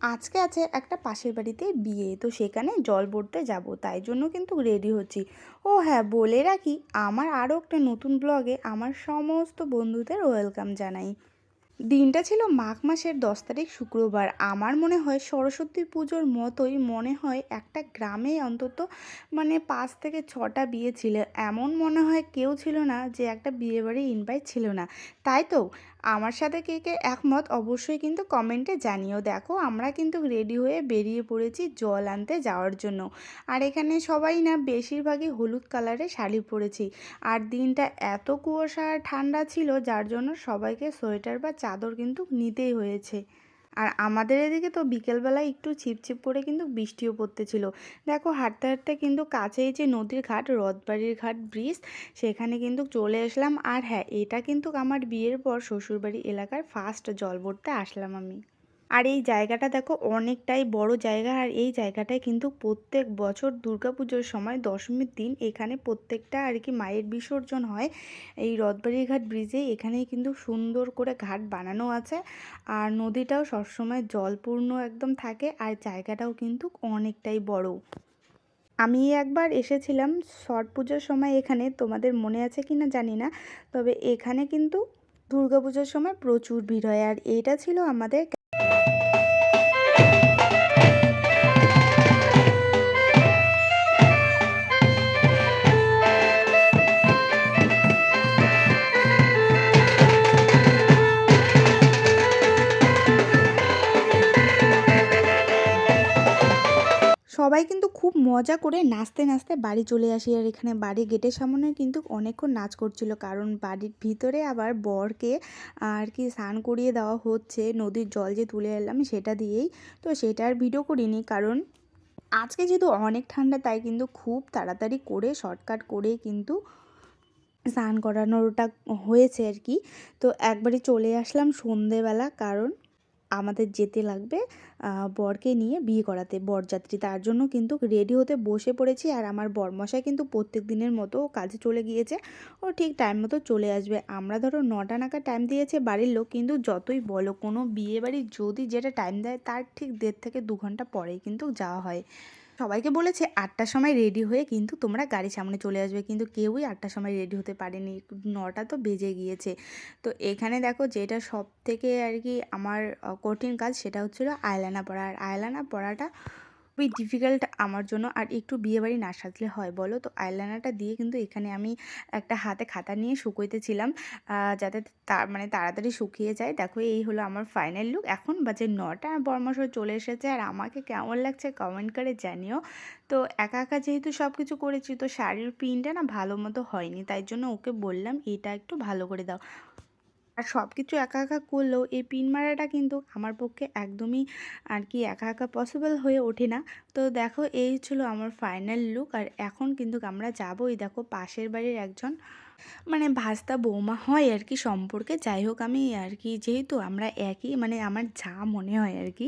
আজকে আছে একটা পাশের বাড়িতে বিয়ে, তো সেখানে জল ভরতে যাব, তাই জন্য কিন্তু রেডি হচ্ছি। ও হ্যাঁ বলে রাখি, আমার আরও একটা নতুন ব্লগে আমার সমস্ত বন্ধুদের ওয়েলকাম জানাই। দিনটা ছিল মাঘ মাসের দশ তারিখ শুক্রবার। আমার মনে হয় সরস্বতী পুজোর মতোই মনে হয় একটা গ্রামে অন্তত মানে পাঁচ থেকে ছটা বিয়ে ছিল। এমন মনে হয় কেউ ছিল না যে একটা বিয়ে বাড়ি ইনভাইট ছিল না। তাই তো আমার সাথে কে কে একমত অবশ্যই কিন্তু কমেন্টে জানিও। দেখো, আমরা কিন্তু রেডি হয়ে বেরিয়ে পড়েছি জল আনতে যাওয়ার জন্য। আর এখানে সবাই না বেশিরভাগই হলুদ কালারে শাড়ি পরেছি। আর দিনটা এত কুয়াশা ঠান্ডা ছিল, যার জন্য সবাইকে সোয়েটার বা চাদর কিন্তু নিতেই হয়েছে। আর আমাদের এদিকে তো বিকেলবেলায় একটু ছিপছিপ করে কিন্তু বৃষ্টিও পড়তেছিল। দেখো, হাঁটতে হাঁটতে কিন্তু কাছেই যে নদীর ঘাট, রথবাড়ির ঘাট ব্রিজ, সেখানে কিন্তু চলে আসলাম। আর হ্যাঁ এটা কিন্তু আমার বিয়ের পর শ্বশুরবাড়ি এলাকার ফার্স্ট জল ভরতে আসলাম আমি। আর এই জায়গাটা দেখো অনেকটাই বড় জায়গা। আর এই জায়গাটায় কিন্তু প্রত্যেক বছর দুর্গাপুজোর সময় দশমীর দিন এখানে প্রত্যেকটা আর কি মায়ের বিসর্জন হয়। এই রথবাড়ি ঘাট ব্রিজে এখানেই কিন্তু সুন্দর করে ঘাট বানানো আছে। আর নদীটাও সবসময় জলপূর্ণ একদম থাকে আর জায়গাটাও কিন্তু অনেকটাই বড়। আমি একবার এসেছিলাম ছট পুজোর সময় এখানে, তোমাদের মনে আছে কি না জানি না, তবে এখানে কিন্তু দুর্গাপুজোর সময় প্রচুর ভিড় হয়। আর এটা ছিল আমাদের সবাই কিন্তু খুব মজা করে নাচতে নাচতে বাড়ি চলে আসি। আর এখানে বাড়ি গেটের সামনে কিন্তু অনেকক্ষণ নাচ করছিল। কারণ বাড়ির ভিতরে আবার বরকে আর কি স্নান করিয়ে দেওয়া হচ্ছে। নদীর জল যে তুলে এলাম সেটা দিয়েই। তো সেটা আর ভিডিও করিনি। কারণ আজকে যেহেতু অনেক ঠান্ডা, তাই কিন্তু খুব তাড়াতাড়ি করে শর্টকাট করে কিন্তু স্নান করানোটা হয়েছে আর কি। তো একবারই চলে আসলাম সন্ধেবেলা। কারণ আমাদের যেতে লাগবে বরকে নিয়ে বিয়ে করাতে, বরযাত্রী। তার জন্য কিন্তু রেডি হতে বসে পড়েছি আর আমার বরমশাই কিন্তু প্রত্যেক দিনের মতো কাজে চলে গিয়েছে। ও ঠিক টাইম মতো চলে আসবে। আমরা ধরো নটা নাগাদ টাইম দিয়েছে বাড়ির লোক, কিন্তু যতই বলো কোনো বিয়ে বাড়ি যদি যেটা টাইম দেয়, তার ঠিক দেড় থেকে দু ঘণ্টা পরেই কিন্তু যাওয়া হয়। সবাইকে বলেছে, আটটার সময় রেডি হয়ে কিন্তু তোমরা গাড়ি সামনে চলে আসবে। কিন্তু কেউই আটটার সময় রেডি হতে পারেনি। নটা তো বেজে গিয়েছে। তো এখানে দেখো যেটা সব থেকে আর কি আমার কঠিন কাজ সেটা হচ্ছিল আয়লানা পড়া। আর আয়লানা পড়াটা খুবই ডিফিকাল্ট আমার জন্য। আর একটু বিয়েবাড়ি না সাজলে হয়, বলো? তো আইলাইনারটা দিয়ে কিন্তু এখানে আমি একটা হাতে খাতা নিয়ে শুকোইতেছিলাম যাতে তার মানে তাড়াতাড়ি শুকিয়ে যায়। দেখো, এই হলো আমার ফাইনাল লুক এখন বাজে নটা বর্মাসর চলে এসেছে। আর আমাকে কেমন লাগছে কমেন্ট করে জানিও। তো একা একা যেহেতু সব কিছু করেছি, তো শাড়ির প্রিন্টটা না ভালো মতো হয়নি, তাই জন্য ওকে বললাম, এটা একটু ভালো করে দাও। আর সব কিছু একা একা করলেও এই পিন মারাটা কিন্তু আমার পক্ষে একদমই আর কি একা একা পসিবল হয়ে ওঠে না। তো দেখো এই ছিল আমার ফাইনাল লুক আর এখন কিন্তু আমরা যাবোই। দেখো পাশের বাড়ির একজন মানে ভাস্তা বৌমা হয় আর কি সম্পর্কে। যাই হোক, আমি আর কি যেহেতু আমরা একই মানে আমার যা মনে হয় আর কি।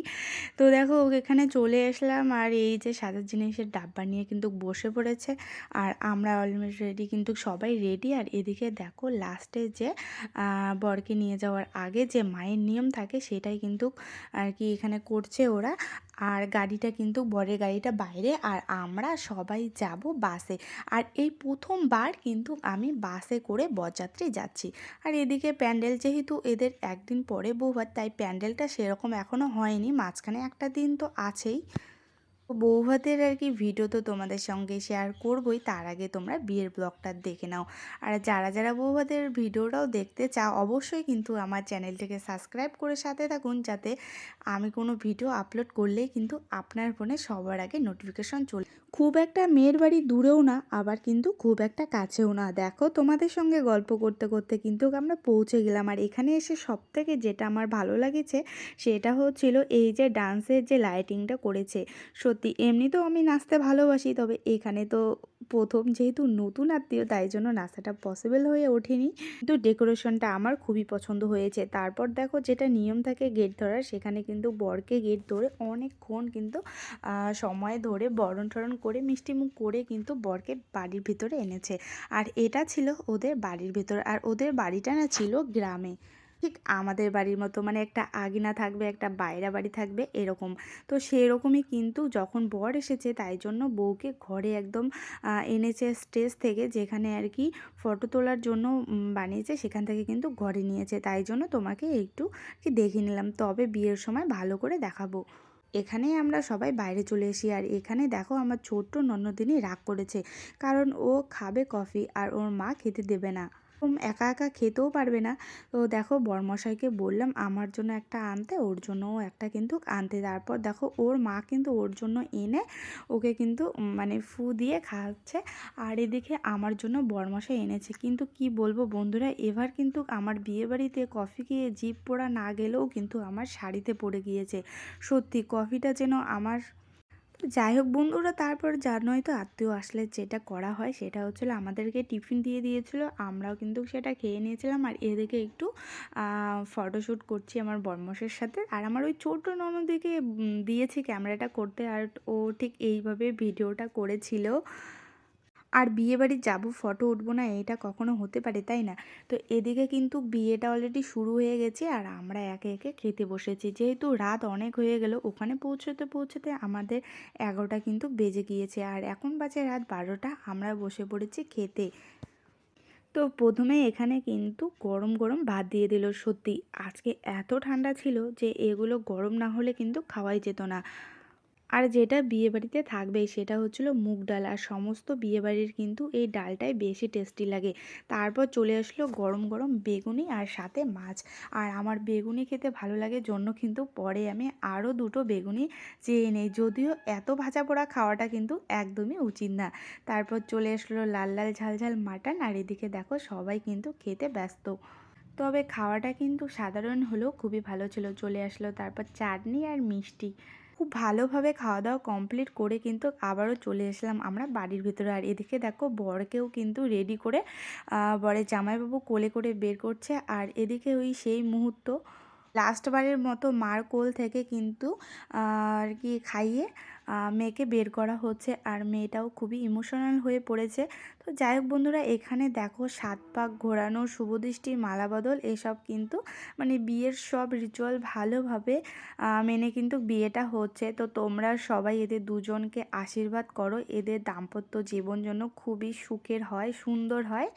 তো দেখো, এখানে চলে আসলাম আর এই যে সাজার জিনিসের ডাব্বা নিয়ে কিন্তু বসে পড়েছে। আর আমরা অলরেডি কিন্তু সবাই রেডি আর এদিকে দেখো লাস্টে যে বরকে নিয়ে যাওয়ার আগে যে মায়ের নিয়ম থাকে, সেটাই কিন্তু আর কি এখানে করছে ওরা। আর গাড়িটা কিন্তু, বরের গাড়িটা বাইরে। আর আমরা সবাই যাব বাসে। আর এই প্রথমবার কিন্তু আমি বাসে করে বরযাত্রী যাচ্ছি। আর এদিকে প্যান্ডেল যেহেতু এদের একদিন পরে বৌভাত, তাই প্যান্ডেলটা সেরকম এখনও হয়নি, মাঝখানে একটা দিন তো আছেই। বৌভাতের আর কি ভিডিও তো তোমাদের সঙ্গে শেয়ার করবই, তার আগে তোমরা বিয়ের ব্লগটা দেখে নাও। আর যারা যারা বৌভাতের ভিডিওটাও দেখতে চাও, অবশ্যই কিন্তু আমার চ্যানেলটিকে সাবস্ক্রাইব করে সাথে থাকুন, যাতে আমি কোনো ভিডিও আপলোড করলেই কিন্তু আপনার ফোনে সবার আগে নোটিফিকেশন চলে। খুব একটা মেয়ের বাড়ি দূরেও না, আবার কিন্তু খুব একটা কাছেও না। দেখো তোমাদের সঙ্গে গল্প করতে করতে কিন্তু আমরা পৌঁছে গেলাম। আর এখানে এসে সব থেকে যেটা আমার ভালো লাগেছে, সেটা হচ্ছিল এই যে ডান্সের যে লাইটিংটা করেছে। সত্যি, এমনিতেও আমি নাচতে ভালোবাসি, তবে এখানে তো প্রথম যেহেতু নতুন আত্মীয়, তাই জন্য নাচাটা পসিবল হয়ে ওঠেনি। কিন্তু ডেকোরেশনটা আমার খুবই পছন্দ হয়েছে। তারপর দেখো যেটা নিয়ম থাকে গেট ধরার, সেখানে কিন্তু বরকে গেট ধরে অনেকক্ষণ কিন্তু সময় ধরে বরণ টরণ করে মিষ্টিমুখ করে কিন্তু বরকে বাড়ির ভিতরে এনেছে। আর এটা ছিল ওদের বাড়ির ভিতর। আর ওদের বাড়িটা না ছিল গ্রামে। ঠিক আমাদের বাড়ির মতো মানে একটা আগিনা থাকবে, একটা বাইরা বাড়ি থাকবে এরকম। তো সেরকমই কিন্তু যখন বর এসেছে, তাই জন্য বউকে ঘরে একদম এনেছে স্টেজ থেকে, যেখানে আর কি ফটো তোলার জন্য বানিয়েছে, সেখান থেকে কিন্তু ঘরে নিয়েছে। তাই জন্য তোমাকে একটু কি দেখে নিলাম। তবে বিয়ের সময় ভালো করে দেখাবো। এখানেই আমরা সবাই বাইরে চলে এসি আর এখানে দেখো আমার ছোট্ট নন্দিনী রাগ করেছে। কারণ ও খাবে কফি আর ওর মা খেতে দেবে না। ওরকম একা একা খেতেও পারবে না। তো দেখো বরমশাইকে বললাম, আমার জন্য একটা আনতে, ওর জন্যও একটা কিন্তু আনতে। তারপর দেখো ওর মা কিন্তু ওর জন্য এনে ওকে কিন্তু মানে ফু দিয়ে খাওয়াচ্ছে আর এদিকে আমার জন্য বরমশাই এনেছে। কিন্তু কি বলব বন্ধুরা, এবার কিন্তু আমার বিয়েবাড়িতে কফি খেয়ে জিভ পোড়া না গেলেও কিন্তু আমার শাড়িতে পড়ে গিয়েছে। সত্যি কফিটা যেন আমার যাই হোক বন্ধুরা, তারপর জানোই তো আত্মীয় আসলে যেটা করা হয় সেটা হচ্ছিল আমাদেরকে টিফিন দিয়ে দিয়েছিল। আমরাও কিন্তু সেটা খেয়ে নিয়েছিলাম আর এদিকে একটু ফটোশ্যুট করছি আমার বর্মসের সাথে। আর আমার ওই ছোট ননদিকে দিয়েছি ক্যামেরাটা করতে আর ও ঠিক এইভাবে ভিডিওটা করেছিল। আর বিয়ে বাড়ি যাব ফটো উঠবো না, এটা কখনো হতে পারে, তাই না? তো এদিকে কিন্তু বিয়েটা অলরেডি শুরু হয়ে গেছে আর আমরা একে একে খেতে বসেছি। যেহেতু রাত অনেক হয়ে গেল, ওখানে পৌঁছতে পৌঁছতে আমাদের এগারোটা কিন্তু বেজে গিয়েছে আর এখন বাজে রাত বারোটা, আমরা বসে পড়েছি খেতে। তো প্রথমে এখানে কিন্তু গরম গরম ভাত দিয়ে দিল, সত্যি। আজকে এত ঠান্ডা ছিল যে এগুলো গরম না হলে কিন্তু খাওয়াই যেত না। আর যেটা বিয়েবাড়িতে থাকবে সেটা হচ্ছিল মুগ ডাল। আর সমস্ত বিয়েবাড়ির কিন্তু এই ডালটাই বেশি টেস্টি লাগে। তারপর চলে আসলো গরম গরম বেগুনি আর সাথে মাছ। আর আমার বেগুনি খেতে ভালো লাগে, জন্য কিন্তু পরে আমি আরও দুটো বেগুনি চেয়ে নেই। যদিও এত ভাজা পোড়া খাওয়াটা কিন্তু একদমই উচিত না। তারপর চলে আসলো লাল লাল ঝাল ঝাল মাটন। আর এদিকে দেখো সবাই কিন্তু খেতে ব্যস্ত। তবে খাওয়াটা কিন্তু সাধারণ হলেও খুবই ভালো ছিল। চলে আসলো তারপর চাটনি আর মিষ্টি। খুব ভালোভাবে খাওয়া দাওয়া কমপ্লিট করে কিন্তু আবারও চলে এসলাম আমরা বাড়ির ভিতরে। আর এদিকে দেখো বরকেও কিন্তু রেডি করে বরের জামাইবাবু কোলে করে বের করছে। আর এদিকে ওই সেই মুহূর্ত লাস্টবারের মতো মার কোল থেকে কিন্তু আর কি খাইয়ে মেয়েকে বের করা হচ্ছে। আর মেয়েটাও খুবই ইমোশনাল হয়ে পড়েছে। তো যাই হোক বন্ধুরা, এখানে দেখো সাত পাক ঘোরানো, শুভদৃষ্টি মালা বদল এসব কিন্তু মানে বিয়ের সব রিচুয়াল ভালোভাবে মেনে কিন্তু বিয়েটা হচ্ছে। তো তোমরা সবাই এদের দুজনকে আশীর্বাদ করো। এদের দাম্পত্য জীবন যেন খুবই সুখের হয়, সুন্দর হয়।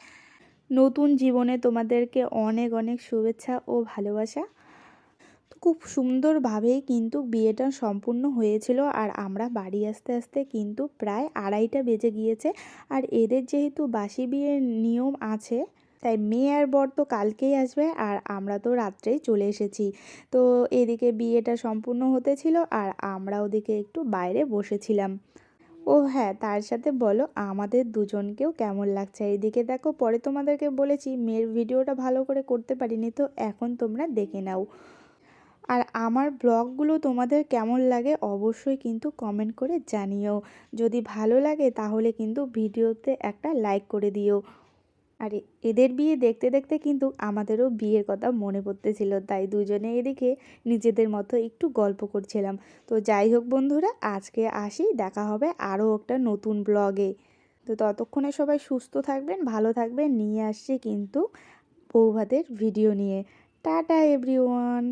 নতুন জীবনে তোমাদেরকে অনেক অনেক শুভেচ্ছা ও ভালোবাসা। খুব সুন্দরভাবেই কিন্তু বিয়েটা সম্পূর্ণ হয়েছিল আর আমরা বাড়ি আসতে আসতে কিন্তু প্রায় আড়াইটা বেজে গিয়েছে। আর এদের যেহেতু বাসি বিয়ের নিয়ম আছে, তাই মেয়ে আর বর তো কালকেই আসবে আর আমরা তো রাত্রেই চলে এসেছি। তো এদিকে বিয়েটা সম্পূর্ণ হতেছিল আর আমরা ওদিকে একটু বাইরে বসেছিলাম। ও হ্যাঁ তার সাথে বলো, আমাদের দুজনকেও কেমন লাগছে? এইদিকে দেখো, পরে তোমাদেরকে বলেছি, মেয়ের ভিডিওটা ভালো করে করতে পারিনি, তো এখন তোমরা দেখে নাও। আর আমার ব্লগগুলো তোমাদের কেমন লাগে অবশ্যই কিন্তু কমেন্ট করে জানিও। যদি ভালো লাগে তাহলে কিন্তু ভিডিওতে একটা লাইক করে দিও। আর এদের বিয়ে দেখতে দেখতে কিন্তু আমাদেরও বিয়ের কথা মনে পড়তেছিল, তাই দুজনে এদিকে নিজেদের মতো একটু গল্প করছিলাম। তো যাই হোক বন্ধুরা, আজকে আসি, দেখা হবে আরও একটা নতুন ব্লগে। তো ততক্ষণে সবাই সুস্থ থাকবেন, ভালো থাকবেন, নিয়ে আসছি কিন্তু বৌভাতের ভিডিও নিয়ে। Tata everyone